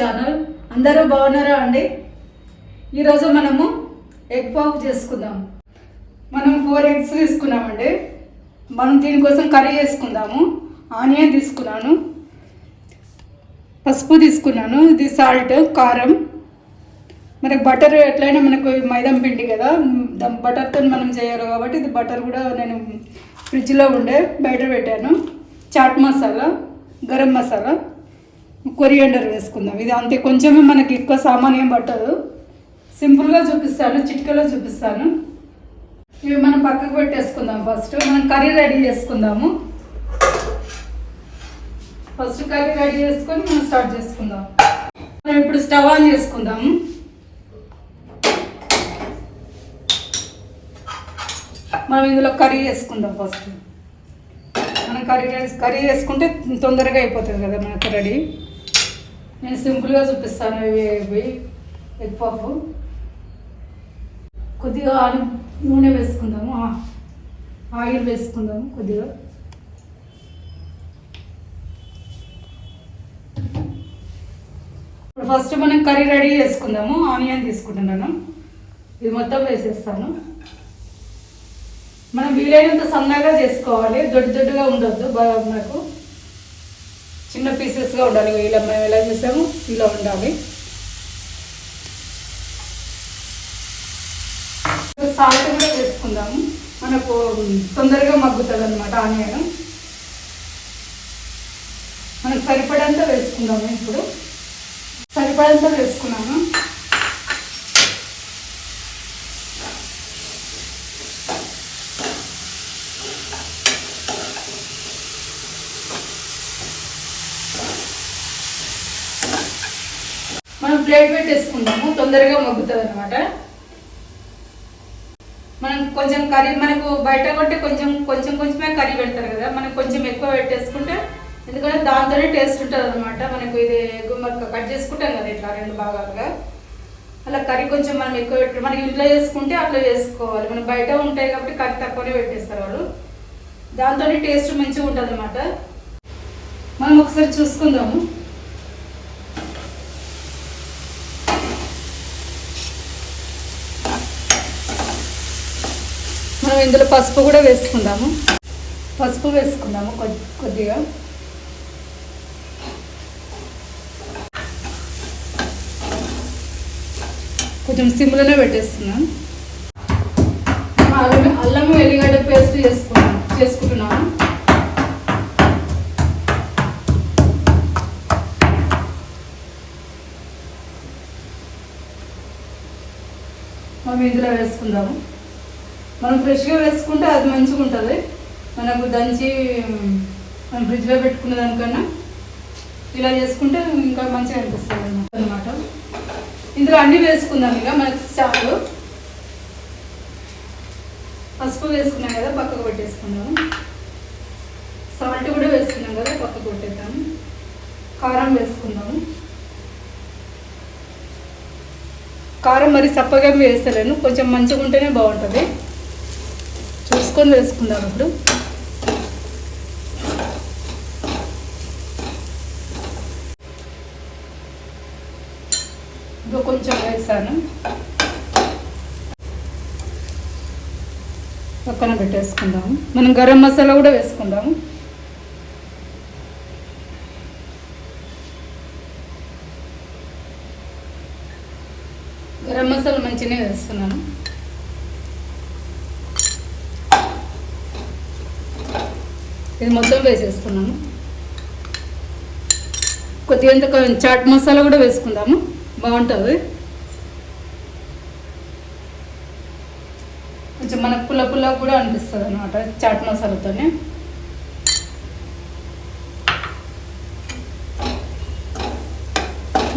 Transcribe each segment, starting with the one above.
Channel అందరూ బాగున్నారా అండి? ఈరోజు మనము ఎగ్ పాప్ చేసుకుందాం. మనం ఫోర్ ఎగ్స్ తీసుకున్నామండి. మనం దీనికోసం కర్రీ చేసుకుందాము. ఆనియన్ తీసుకున్నాను. పసుపు తీసుకున్నాను. ఇది సాల్ట్ కారం. మనకు బటర్ ఎట్లయినా మనకు మైదం పిండి కదా. బటర్తో మనం చేయాలి కాబట్టి ఇది బటర్ కూడా నేను ఫ్రిడ్జ్లో ఉండే బయట పెట్టాను. చాట్ మసాలా గరం మసాలా. కొరియండర్ వేసుకుందాం. ఇది అంతే కొంచెమే మనకి ఎక్కువ సామాన్ ఏం పట్టదు. సింపుల్గా చూపిస్తాను చిటికలో చూపిస్తాను. ఇవి మనం పక్కకు పెట్టేసుకుందాం ఫస్ట్. మనం కర్రీ రెడీ చేసుకుందాము. ఫస్ట్ కర్రీ రెడీ చేసుకొని మనం స్టార్ట్ చేసుకుందాం. మనం ఇప్పుడు స్టవ్ ఆన్ చేసుకుందాము. మనం ఇందులో కర్రీ చేసుకుందాం ఫస్ట్. మనం కర్రీ కర్రీ చేసుకుంటే తొందరగా అయిపోతుంది కదా మనకు రెడీ. నేను సింపుల్గా చూపిస్తాను ఇవి ఎగ్ పఫ్. కొద్దిగా ఆలు నూనె వేసుకుందాము. ఆయిల్ వేసుకుందాము కొద్దిగా. ఇప్పుడు ఫస్ట్ మనం కర్రీ రెడీ చేసుకుందాము. ఆనియన్ తీసుకుంటున్నాను. ఇది మొత్తం వేసేస్తాను. మనం వీలైనంత సన్నగా చేసుకోవాలి. దొడ్డు దొడ్డుగా ఉండొద్దు బాగా మనకు. చిన్న పీసెస్గా ఉండాలి. ఇలా మేము ఎలా చేసాము ఇలా ఉండాలి. సాల్ట్ కూడా వేసుకుందాము. మనకు తొందరగా మగ్గుతుంది అనమాట ఆనియన్. మనకు సరిపడంత వేసుకుందాము ఇప్పుడు. సరిపడంత వేసుకున్నాము మనం ప్లేట్ పెట్టేసుకుందాము తొందరగా మగ్గుతుంది అనమాట మనం కొంచెం కర్రీ మనకు బయట కొట్టే కొంచెం కొంచెం కొంచెమే కర్రీ పెడతారు కదా మనం కొంచెం ఎక్కువ పెట్టేసుకుంటే ఎందుకంటే దాంతోనే టేస్ట్ ఉంటుంది అనమాట మనకు ఇది గుమ్మక్క కట్ చేసుకుంటాం కదా ఇట్లా రెండు భాగాలుగా. అలా కర్రీ కొంచెం మనం ఎక్కువ పెట్టి మనం ఇంట్లో చేసుకుంటే అట్లా చేసుకోవాలి. మనం బయట ఉంటాయి కాబట్టి కర్రీ తక్కువనే పెట్టేస్తారు వాళ్ళు. దాంతోనే టేస్ట్ మంచిగా ఉంటుంది అనమాట మనం ఒకసారి చూసుకుందాము. మనం ఇందులో పసుపు కూడా వేసుకుందాము. పసుపు వేసుకుందాము కొద్ది కొద్దిగా. కొంచెం సిమ్లోనే పెట్టేస్తున్నాను అల్లం అల్లం ఎల్లిగడ్డ పేస్ట్ చేసుకున్నాను చేసుకుంటున్నాను మనం ఇందులో వేసుకుందాము. మనం ఫ్రెష్గా వేసుకుంటే అది మంచిగా ఉంటుంది మనకు దంచి మనం ఫ్రిడ్జ్లో పెట్టుకునే దానికన్నా ఇలా చేసుకుంటే ఇంకా మంచిగా అనిపిస్తుంది అనమాట ఇందులో అన్నీ వేసుకుందాం ఇక మనకి చాలు. పసుపు వేసుకున్నాం కదా పక్కకు పెట్టేసుకున్నాము సాల్ట్ కూడా వేసుకున్నాం కదా పక్కకు పెట్టేద్దాము కారం వేసుకుందాము కారం మరి చప్పగా వేస్తలేను కొంచెం మంచిగా ఉంటేనే బాగుంటుంది. చూసుకొని వేసుకుందాం ఇప్పుడు. ఇంకా కొంచెం వేసాను. పక్కన పెట్టేసుకుందాము. మనం గరం మసాలా కూడా వేసుకుందాము గరం మసాలా మంచిగానే వేస్తున్నాను ఇది మొత్తం వేసేస్తున్నాను. కొద్దిగా కొంచెం చాట్ మసాలా కూడా వేసుకుందాము. బాగుంటుంది. కొంచెం మనకు పుల్ల పుల్ల కూడా అనిపిస్తుంది అనమాట చాట్ మసాలాతోనే.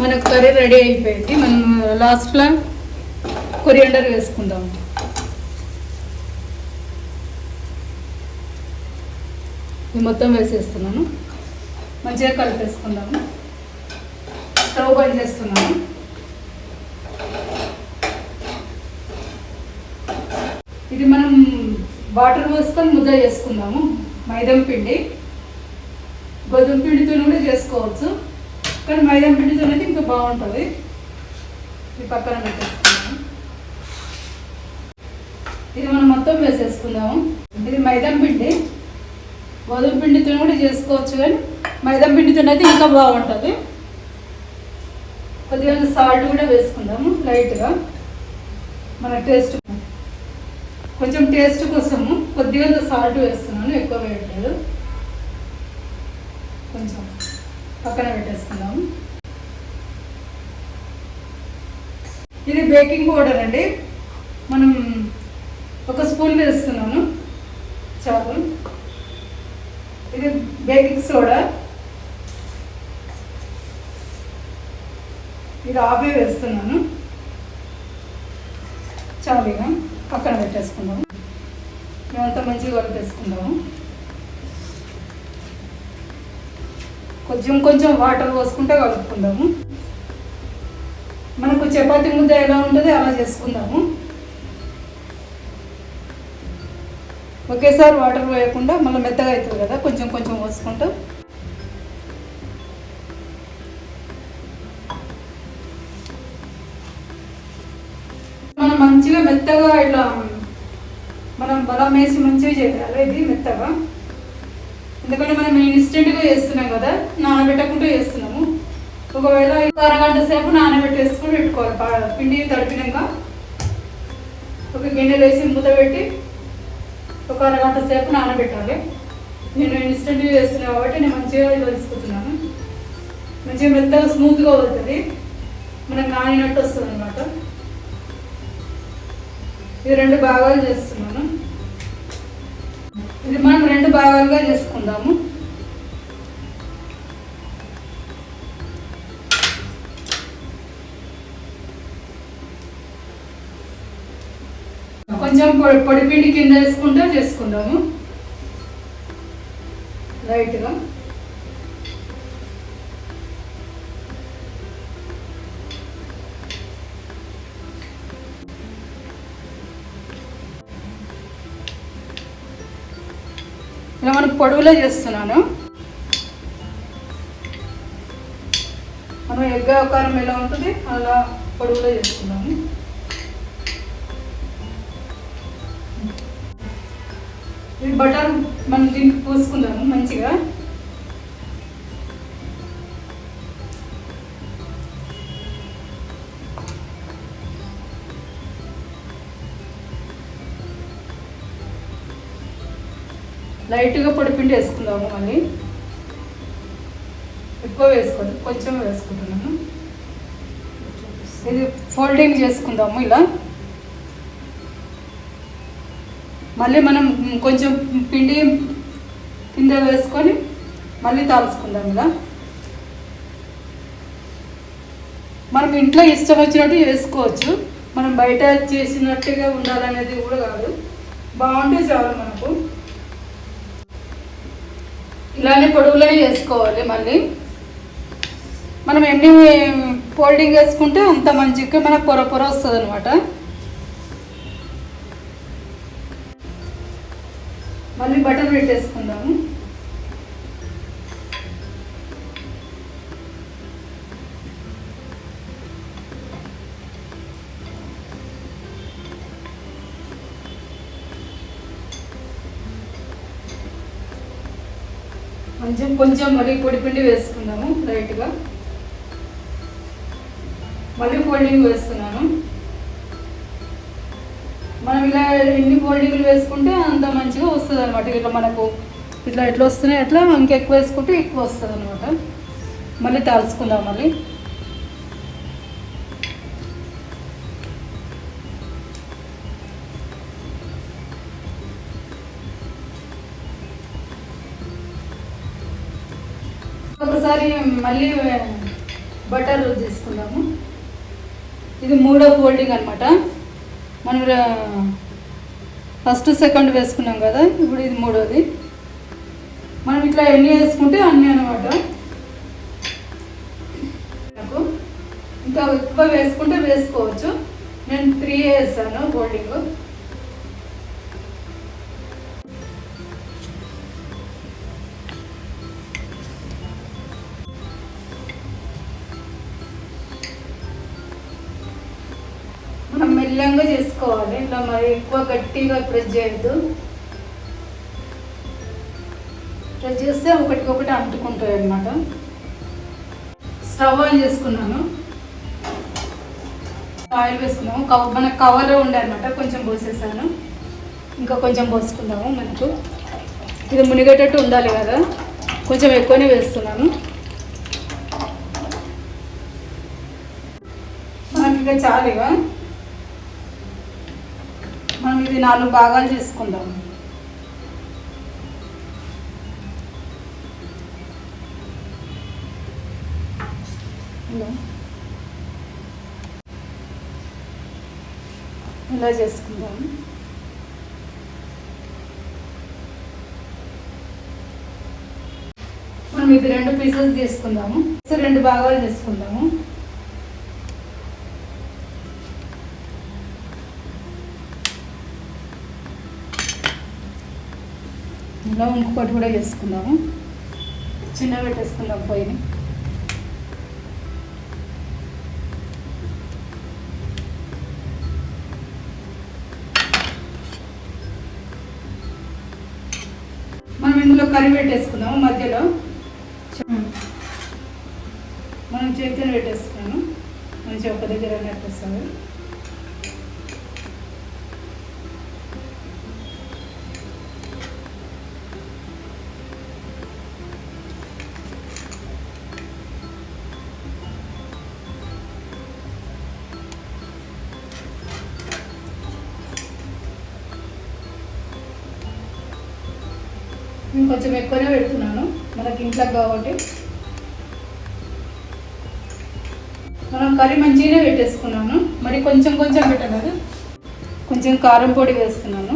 మనకు కర్రీ రెడీ అయిపోయింది. మనం లాస్ట్లో కొరియండర్ వేసుకుందాం మొత్తం వేసేస్తున్నాను. మంచిగా కలిపేసుకుందాము. స్టవ్ బంద్ చేస్తున్నాను. ఇది మనం వాటర్ పోసుకొని ముద్ద చేసుకుందాము. మైదం పిండి. గోధుమ పిండితో కూడా చేసుకోవచ్చు. కానీ మైదం పిండితో అయితే ఇంకా బాగుంటుంది. ఇది పక్కన పెట్టేసుకుందాము. ఇది మనం మొత్తం వేసేసుకుందాము. ఇది మైదాం పిండి. గోధుమ పిండితో కూడా చేసుకోవచ్చు కానీ మైదా పిండితో అయితే ఇంకా బాగుంటుంది. కొద్దిగా సాల్ట్ కూడా వేసుకుందాము లైట్గా. మన టేస్ట్ కొంచెం టేస్ట్ కోసము కొద్దిగా సాల్ట్ వేస్తున్నాను ఎక్కువ వేయట్లేదు. కొంచెం పక్కన పెట్టేసుకుందాము. ఇది బేకింగ్ పౌడర్ అండి. మనం ఒక స్పూన్ వేస్తున్నాను చాలు. ఇది బేకింగ్ సోడా. ఇది ఆవే వేస్తున్నాను. చాలు ఇక పక్కన పెట్టేసుకుందాము. మేమంతా మంచిగా కలిపేసుకుందాము. కొంచెం కొంచెం వాటర్ పోసుకుంటే కలుపుకుందాము. మనకు చపాతీ ముద్ద ఎలా ఉంటుంది అలా చేసుకుందాము. ఒకేసారి వాటర్ పోయకుండా మళ్ళీ మెత్తగా అవుతుంది కదా కొంచెం కొంచెం పోసుకుంటూ. మనం మంచిగా మెత్తగా ఇట్లా మనం బలం వేసి మంచిగా చేయాలి ఇది మెత్తగా. ఎందుకంటే మనం ఇన్స్టెంట్గా చేస్తున్నాం కదా నానబెట్టకుండా చేస్తున్నాము. ఒకవేళ అరగంట సేపు నానబెట్టేసుకొని పెట్టుకోవాలి పిండి తడిపినాక. ఒక గిన్నెలు వేసి మూత పెట్టి ఒక అరగంట సేపు నానబెట్టాలి. నేను ఇన్స్టెంట్గా చేస్తున్నాను కాబట్టి నేను మంచిగా ఇలా తీసుకుంటున్నాను. మంచిగా మెత్తగా స్మూత్గా అవుతుంది మనకు నానినట్టు వస్తుంది అనమాట ఇది రెండు భాగాలు చేస్తున్నాను. ఇది మనం రెండు భాగాలుగా చేసుకుందాము. కొంచెం పొడి పిండి కింద వేసుకుంటే చేసుకుందాము. లైట్గా ఇలా మనం పొడవులో చేస్తున్నాను. మనం ఎగ్గ ఆకారం ఎలా ఉంటుంది అలా పొడవులో చేసుకున్నాము ఈ బటర్ మనం దీనికి పోసుకుందాము మంచిగా. లైట్గా పొడిపిండి వేసుకుందాము మళ్ళీ. ఎక్కువ వేసుకోండి కొంచెం వేసుకుంటున్నాను ఇది ఫోల్డింగ్ చేసుకుందాము ఇలా. మళ్ళీ మనం కొంచెం పిండి కింద వేసుకొని మళ్ళీ తాల్చుకుందాం కదా. మనం ఇంట్లో ఇష్టం వచ్చినట్టు వేసుకోవచ్చు. మనం బయట చేసినట్టుగా ఉండాలనేది కూడా కాదు. బాగుంటే చాలు మనకు. ఇలానే పొడుగులోనే వేసుకోవాలి మళ్ళీ. మనం ఎన్ని ఫోల్డింగ్ వేసుకుంటే అంత మంచిగా మనకు పొర పొర వస్తుంది అనమాట మళ్ళీ బటర్ పెట్టేసుకుందాము. కొంచెం కొంచెం మళ్ళీ పొడి పిండి వేసుకుందాము లైట్గా. మళ్ళీ ఫోల్డింగ్ వేస్తున్నాను. మనం ఇలా ఎన్ని ఫోల్డింగ్లు వేసుకుంటే అంత మంచిగా వస్తుంది అనమాట ఇట్లా మనకు ఇట్లా ఎట్లా వస్తున్నాయి అట్లా ఇంకెక్కువ వేసుకుంటే ఎక్కువ వస్తుంది అనమాట మళ్ళీ తాల్చుకుందాం మళ్ళీ. ఒకసారి మళ్ళీ బటర్ తీసుకుందాము. ఇది మూడో ఫోల్డింగ్ అనమాట మనం ఫస్ట్ సెకండ్ వేసుకున్నాం కదా ఇప్పుడు ఇది మూడోది. మనం ఇట్లా ఎన్ని వేసుకుంటే అన్ని అనమాట. నాకు ఇంకా ఎక్కువ వేసుకుంటే వేసుకోవచ్చు. నేను త్రీ వేసాను ఫోల్డింగ్ మెల్లంగా చేసుకోవాలి. ఇట్లా మరి ఎక్కువ గట్టిగా ప్రెస్ చేయొద్దు. ప్రెస్ చేస్తే ఒకటికొకటి అంటుకుంటాయి అనమాట స్టవ్ ఆన్ చేసుకున్నాను. ఆయిల్ వేసుకున్నాము. కవ మనకు కవర్ ఉండే అనమాట కొంచెం పోసేసాను. ఇంకా కొంచెం పోసుకుందాము మనకు. ఇది మునిగేటట్టు ఉండాలి కదా. కొంచెం ఎక్కువనే వేస్తున్నాను. మనకి ఇంకా చాలు ఇవా మనం ఇది నాలుగు భాగాలు చేసుకుందాం. ఇలా చేసుకుందాం? మనం ఇది రెండు పీసెస్ తీసుకుందాము రెండు భాగాలు చేసుకుందాము. ఇలా ఇంకొకటి కూడా చేసుకుందాము. చిన్న పెట్టేసుకుందాం పోయిని మనం ఇందులో కర్రీ పెట్టేసుకుందాము మధ్యలో. మనం చేతిని పెట్టేసుకున్నాను. మంచి ఒక దగ్గర నెట్టేస్తాము నేను కొంచెం ఎక్కువనే పెడుతున్నాను. మనకి ఇంట్లో కాబట్టి. మనం కర్రీ మంచిగానే పెట్టేసుకున్నాను. మరి కొంచెం కొంచెం పెట్టలేదు కొంచెం కారం పొడి వేస్తున్నాను.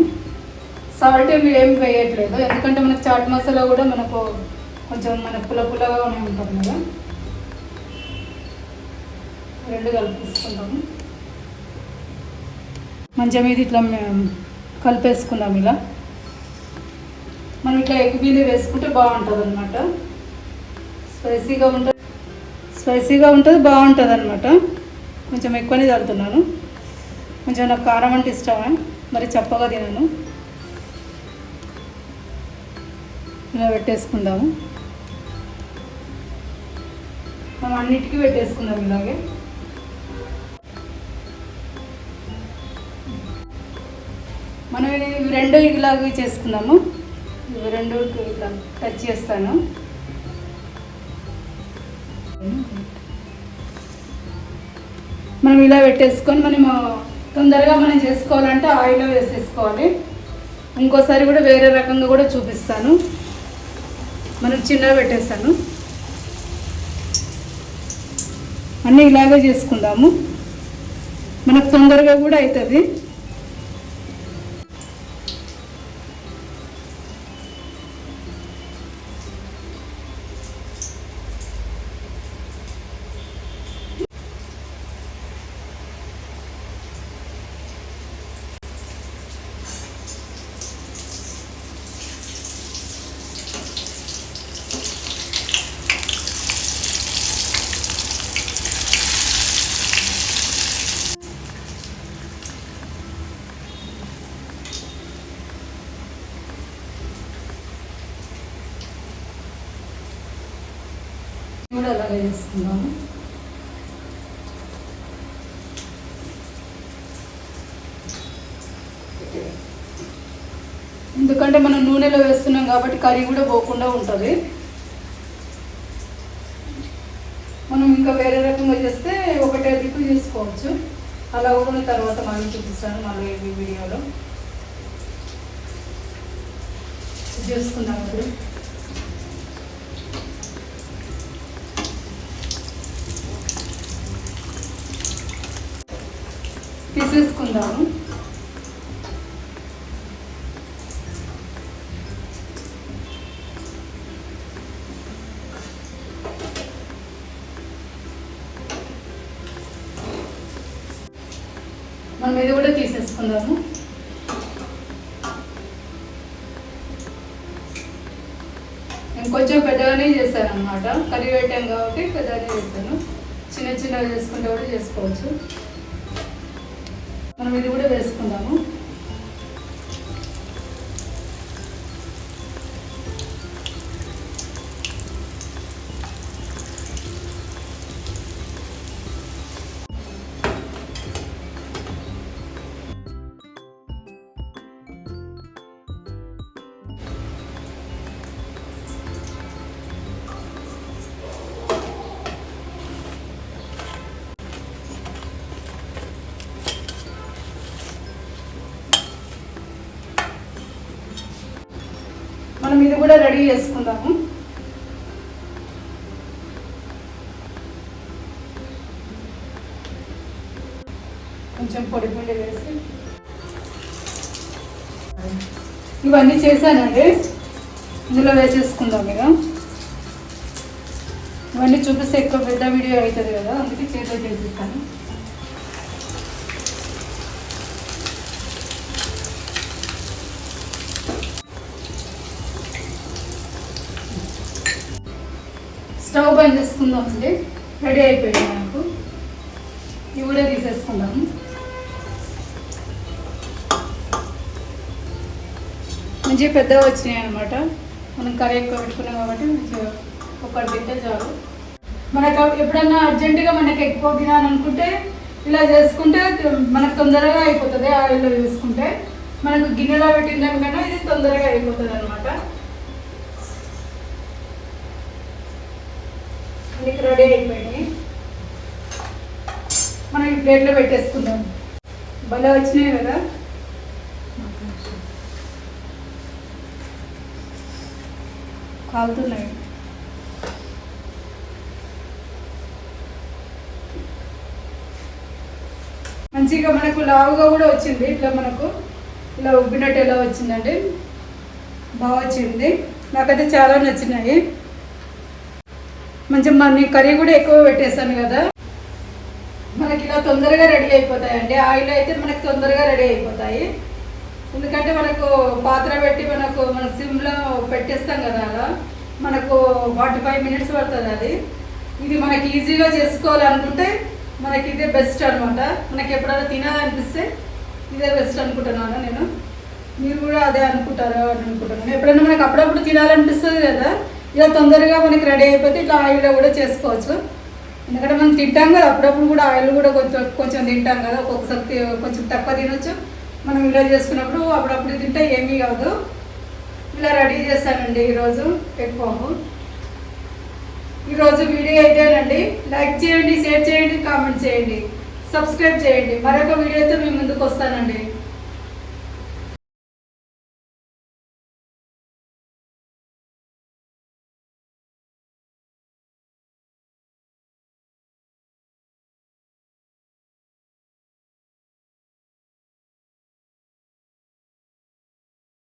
సాల్ట్ ఏమి ఏం వేయట్లేదు. ఎందుకంటే మనకు చాట్ మసాలా కూడా మనకు కొంచెం మన పుల్ల పుల్లగానే ఉంటుంది కదా. రెండు కలిపేసుకుంటాము మంచిగా మీద ఇట్లా మేము ఇలా. మనం ఇట్లా ఎగ్ మీద వేసుకుంటే బాగుంటుంది అనమాట స్పైసీగా ఉంటుంది స్పైసీగా ఉంటుంది బాగుంటుంది అనమాట కొంచెం ఎక్కువనే చల్లుతున్నాను కొంచెం నాకు కారం అంటే ఇష్టమే? మరి చప్పగా తినను. ఇలా పెట్టేసుకుందాము. మనం అన్నిటికీ పెట్టేసుకుందాం ఇలాగే. మనం ఇది ఇవి రెండు ఇలాగే చేసుకుందాము. ఇవి రెండు ఇట్లా టచ్ చేస్తాను. మనం ఇలా పెట్టేసుకొని మనం తొందరగా మనం చేసుకోవాలంటే ఆయిల్ వేసేసుకోవాలి. ఇంకోసారి కూడా వేరే రకంగా కూడా చూపిస్తాను. మనం చిన్నగా పెట్టేస్తాను. అన్నీ ఇలాగే చేసుకుందాము. మనకు తొందరగా కూడా అవుతుంది కూడా అలాగే చేసుకుందాము ఎందుకంటే మనం నూనెలో వేస్తున్నాం కాబట్టి కర్రీ కూడా పోకుండా ఉంటుంది. మనం ఇంకా వేరే రకంగా చేస్తే ఒకటే దిక్కు చేసుకోవచ్చు. అలా కూడా తర్వాత మళ్ళీ చూపిస్తాను మళ్ళీ ఈ వీడియోలో. చేసుకుందాం ఇప్పుడు. తీసేసుకుందాము. మనం ఇది కూడా తీసేసుకుందాము. నేను కొంచెం పెద్దగానే చేశాను అనమాట కర్రీ పెట్టాం కాబట్టి పెద్దగానే చేశాను. చిన్న చిన్నగా చేసుకుంటే కూడా చేసుకోవచ్చు. మనం ఇది కూడా వేసుకుందాము. కూడా రెడీ చేసుకుందాము. కొంచెం పొడి పొడి వేసి. ఇవన్నీ చేశానండి. ఇందులో వేసేసుకుందాం ఇక. ఇవన్నీ చూపిస్తే ఎక్కువ పెద్ద వీడియో అవుతుంది కదా అందుకే చేతిలో చేసేస్తాను. స్టవ్ బంద్ చేసుకుందాం అండి. రెడీ అయిపోయింది నాకు. ఇవి కూడా తీసేసుకుందాము మంచిగా పెద్దగా వచ్చినాయి అనమాట మనం కర్రీ ఎక్కువ పెట్టుకున్నాం కాబట్టి మంచిగా ఒకటి తింటే చాలు. మనకు ఎప్పుడన్నా అర్జెంటుగా మనకి ఎక్కువ తినాలనుకుంటే ఇలా చేసుకుంటే మనకు తొందరగా అయిపోతుంది ఆయిల్లో చేసుకుంటే మనకు గిన్నెలో పెట్టిన దానికన్నా ఇది తొందరగా అయిపోతుంది అనమాట నీకు రెడీ అయిపోయినాయి. మనం ఈ ప్లేట్లో పెట్టేసుకుందాం. భలే వచ్చినాయి కదా? కాలుతున్నాయి. మంచిగా మనకు లావుగా కూడా వచ్చింది. ఇట్లా మనకు ఇలా ఉబ్బినట్టు ఎలా వచ్చిందండి? బాగా వచ్చింది. నాకైతే చాలా నచ్చినాయి. మంచి మన కర్రీ కూడా ఎక్కువ పెట్టేస్తాను కదా. మనకి ఇలా తొందరగా రెడీ అయిపోతాయండి. ఆయిల్ అయితే మనకి తొందరగా రెడీ అయిపోతాయి. ఎందుకంటే మనకు పాత్ర పెట్టి మనకు మన సిమ్లో పెట్టేస్తాం కదా అలా. మనకు ఫార్టీ ఫైవ్ మినిట్స్ పడుతుంది అది. ఇది మనకి ఈజీగా చేసుకోవాలనుకుంటే మనకి ఇదే బెస్ట్ అనమాట మనకి ఎప్పుడైనా తినాలనిపిస్తే ఇదే బెస్ట్ అనుకుంటున్నాను నేను. మీరు కూడా అదే అనుకుంటారు అని అనుకుంటున్నాను. ఎప్పుడైనా మనకు అప్పుడప్పుడు తినాలనిపిస్తుంది కదా. ఇలా తొందరగా మనకి రెడీ అయిపోతే ఇట్లా ఆయిల్లో కూడా చేసుకోవచ్చు. ఎందుకంటే మనం తింటాం కదా అప్పుడప్పుడు కూడా ఆయిల్ కూడా కొంచెం కొంచెం తింటాం కదా ఒక్కొక్కసారి కొంచెం తక్కువ తినొచ్చు. మనం ఇలా చేసుకున్నప్పుడు అప్పుడప్పుడు తింటే ఏమీ కాదు. ఇలా రెడీ చేస్తానండి ఈరోజు ఎక్కువ ఈరోజు వీడియో అయితేనండి లైక్ చేయండి షేర్ చేయండి కామెంట్ చేయండి. సబ్స్క్రైబ్ చేయండి. మరొక వీడియోతో మీ ముందుకు వస్తానండి.